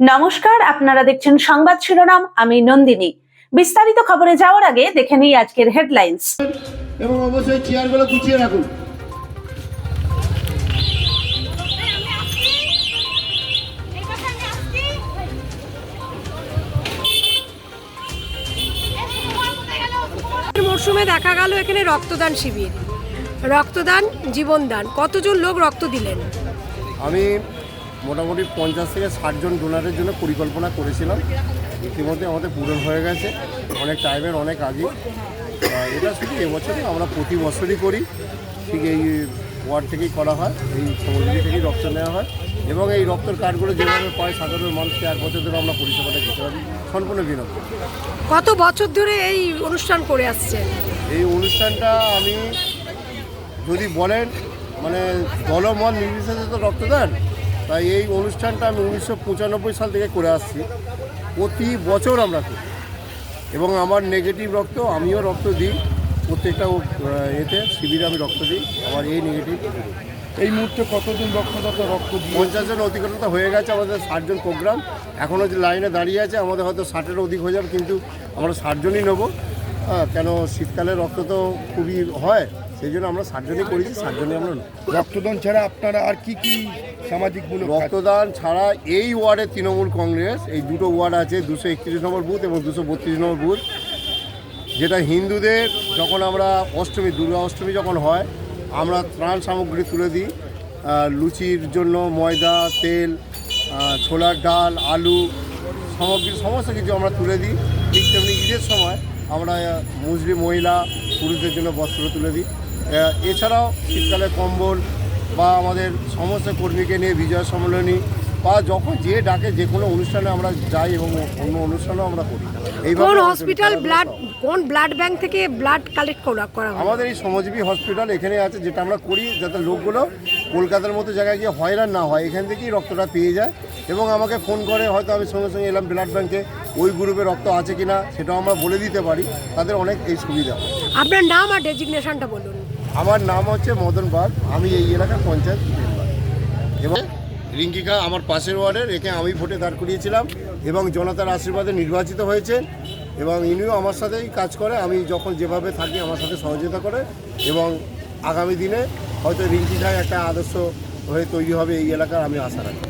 নমস্কার আপনারা দেখছেন সংবাদ শিরোনাম আমি নন্দিনী। বিস্তারিত খবরে যাওয়ার আগে দেখে নিই আজকের হেডলাইন্স। এবং অবশ্যই চেয়ারগুলো গুছিয়ে রাখুন। মরশুমে দেখা গেল এখানে রক্তদান শিবির। রক্তদান জীবনদান কতজন লোক রক্ত দিলেন? আমি মোটামুটি পঞ্চাশ থেকে ষাট জন ডোনারের জন্য পরিকল্পনা করেছিলাম। ইতিমধ্যে আমাদের পূরণ হয়ে গেছে। অনেক টাইমের অনেক আগে এটা শুধু এবছরে আমরা প্রতি বছরই করি। ঠিক এই ওয়ার্ড থেকেই করা হয় এই সমুদ্রী থেকেই রক্ত নেওয়া হয়। এবং এই রক্তের কার্ডগুলো যেভাবে পায় সাধারণ মানুষকে এক বছর ধরে আমরা পরিষেবাটা দিতে পারি। সম্পূর্ণ বিনামূল্যে কত বছর ধরে এই অনুষ্ঠান করে আসছে এই অনুষ্ঠানটা আমি যদি বলেন মানে দলমত নির্বিশেষে তো রক্তদান তাই এই অনুষ্ঠানটা আমি উনিশশো পঁচানব্বই সাল থেকে করে আসছি। প্রতি বছর আমরা করি। এবং আমার নেগেটিভ রক্ত আমিও রক্ত দিই। প্রত্যেকটা এতে শিবিরে আমি রক্ত দিই। আমার এই নেগেটিভ এই মুহূর্তে কতজন রক্তদাতা রক্ত পঞ্চাশ জন অতিক্রমতা হয়ে গেছে আমাদের ষাটজন প্রোগ্রাম। এখনও যে লাইনে দাঁড়িয়ে আছে আমাদের হয়তো ষাটের অধিক হয়ে যাবে কিন্তু আমরা ষাটজনই নেব। হ্যাঁ কেন শীতকালে রক্ত তো খুবই হয়। সেই জন্য আমরা ষাটজনই করেছি ষাটজনই আমরা রক্তদান ছাড়া আপনারা আর কি কি কাজ- রক্তদান ছাড়া এই ওয়ার্ডে তৃণমূল কংগ্রেস এই দুটো ওয়ার্ড আছে দুশো একত্রিশ নম্বর বুথ এবং দুশো বত্রিশ নম্বর বুথ। যেটা হিন্দুদের যখন আমরা অষ্টমী দুর্গা অষ্টমী যখন হয় আমরা ত্রাণ সামগ্রী তুলে দিই। লুচির জন্য ময়দা তেল ছোলার ডাল আলু সামগ্রী সমস্ত কিছু আমরা তুলে দিই। ঠিক তেমনি ঈদের সময় আমরা মুসলিম মহিলা পুরুষদের জন্য বস্ত্র তুলে দিই। এছাড়াও শীতকালে কম্বল বা আমাদের সমস্ত কর্মীকে নিয়ে বিজয় সম্মেলনী বা যখন যে ডাকে যে কোনো অনুষ্ঠানে আমরা যাই এবং অন্য অনুষ্ঠানেও আমরা করি। কোন আমাদের হসপিটাল ব্লাড কোন ব্লাড ব্যাংক থেকে ব্লাড কালেক্ট করা করা আমাদের এই সমাজবী হসপিটাল এখানে আছে যেটা আমরা করি যাতে লোকগুলো কলকাতার মতো জায়গায় গিয়ে হয়রান না হয় এখান থেকেই রক্তটা পেয়ে যায় এবং আমাকে ফোন করে হয়তো আমি সঙ্গে সঙ্গে এলাম ব্লাড ব্যাংকে ওই গ্রুপে রক্ত আছে কিনা সেটাও আমরা বলে দিতে পারি তাদের অনেক এই সুবিধা আপনার নাম আর ডেজিগনেশনটা বলুন। আমার নাম হচ্ছে মদন বাগ। আমি এই এলাকার পঞ্চায়েত এবং রিঙ্কিকা আমার পাশের ওয়ার্ডের, একে আমি ভোটে দাঁড় করিয়েছিলাম এবং জনতার আশীর্বাদে নির্বাচিত হয়েছে এবং ইনিও আমার সাথেই কাজ করে। আমি যখন যেভাবে থাকি আমার সাথে সহযোগিতা করে এবং আগামী দিনে হয়তো রিঙ্কিকায় একটা আদর্শ হয়ে তৈরি হবে এই এলাকার আমি আশা রাখি।